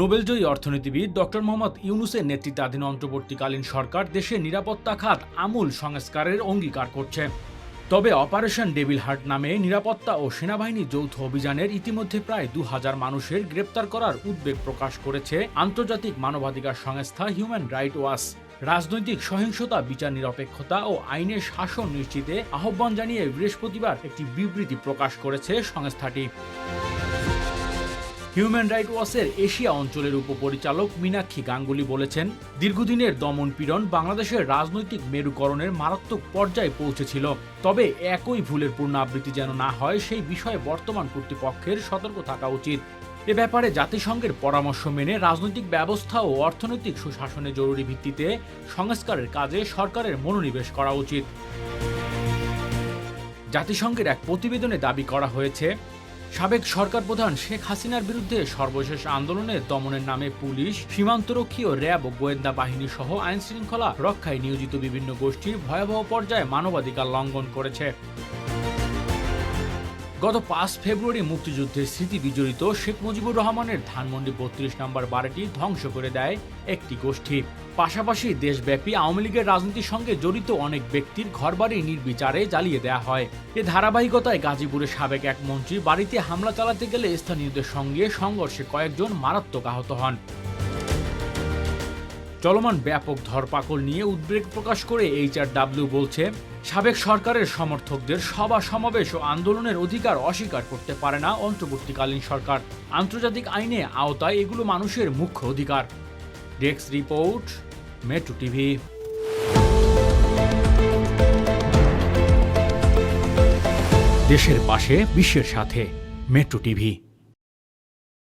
নোবেলজয়ী অর্থনীতিবিদ ডক্টর মোহাম্মদ ইউনুসের নেতৃত্বাধীন অন্তর্বর্তীকালীন সরকার দেশের নিরাপত্তা খাত আমূল সংস্কারের অঙ্গীকার করছে। তবে অপারেশন ডেভিল হার্ট নামে নিরাপত্তা ও সেনাবাহিনী যৌথ অভিযানের ইতিমধ্যে প্রায় দু হাজার মানুষের গ্রেপ্তার করার উদ্বেগ প্রকাশ করেছে আন্তর্জাতিক মানবাধিকার সংস্থা হিউম্যান রাইট ওয়াচ। রাজনৈতিক সহিংসতা, বিচার নিরপেক্ষতা ও আইনের শাসন নিশ্চিতে আহ্বান জানিয়ে বৃহস্পতিবার একটি বিবৃতি প্রকাশ করেছে সংস্থাটি। হিউম্যান রাইট ওয়াচের এশিয়া অঞ্চলের উপপরিচালক মীনাক্ষী গাঙ্গুলি বলেছেন, দীর্ঘদিনের দমন পীড়ন বাংলাদেশের রাজনৈতিক মেরুকরণের মারাত্মক পর্যায়ে পৌঁছেছিল। তবে একই ভুলের পূর্ণাবৃত্তি যেন না হয়, সেই বিষয়ে বর্তমান কর্তৃপক্ষের সতর্ক থাকা উচিত। এ ব্যাপারে জাতিসংঘের পরামর্শ মেনে রাজনৈতিক ব্যবস্থা ও অর্থনৈতিক সুশাসনের জরুরি ভিত্তিতে সংস্কারের কাজে সরকারের মনোনিবেশ করা উচিত। জাতিসংঘের এক প্রতিবেদনে দাবি করা হয়েছে সাবেক সরকার প্রধান শেখ হাসিনার বিরুদ্ধে সর্বশেষ আন্দোলনে দমনের নামে পুলিশ, সীমান্তরক্ষী ও র্যাব ও গোয়েন্দা বাহিনী সহ আইন শৃঙ্খলা রক্ষায় নিয়োজিত বিভিন্ন গোষ্ঠীর ভয়াবহ পর্যায়ে মানবাধিকার লঙ্ঘন করেছে। গত পাঁচ ফেব্রুয়ারি মুক্তিযুদ্ধের স্মৃতি বিজড়িত শেখ মুজিবুর রহমানের ধানমন্ডি বত্রিশ নম্বর বাড়িটি ধ্বংস করে দেয় একটি গোষ্ঠী। পাশাপাশি দেশব্যাপী আওয়ামী লীগের রাজনীতির সঙ্গে জড়িত অনেক ব্যক্তির ঘরবাড়ি নির্বিচারে জ্বালিয়ে দেওয়া হয়। এ ধারাবাহিকতায় গাজীপুরের সাবেক এক মন্ত্রী বাড়িতে হামলা চালাতে গেলে স্থানীয়দের সঙ্গে সংঘর্ষে কয়েকজন মারাত্মক আহত হন। চলমান ব্যাপক ধরপাকড় নিয়ে উদ্বেগ প্রকাশ করে এইচআরডব্লিউ বলছে সাবেক সরকারের সমর্থকদের সভা সমাবেশ ও আন্দোলনের অধিকার অস্বীকার করতে পারে না অন্তর্বর্তীকালীন সরকার। আন্তর্জাতিক আইনে আওতায় এগুলো মানুষের মুখ্য অধিকার। Desk report, metro TV. দেশের পাশে, বিশ্বের সাথে, মেট্রো টিভি।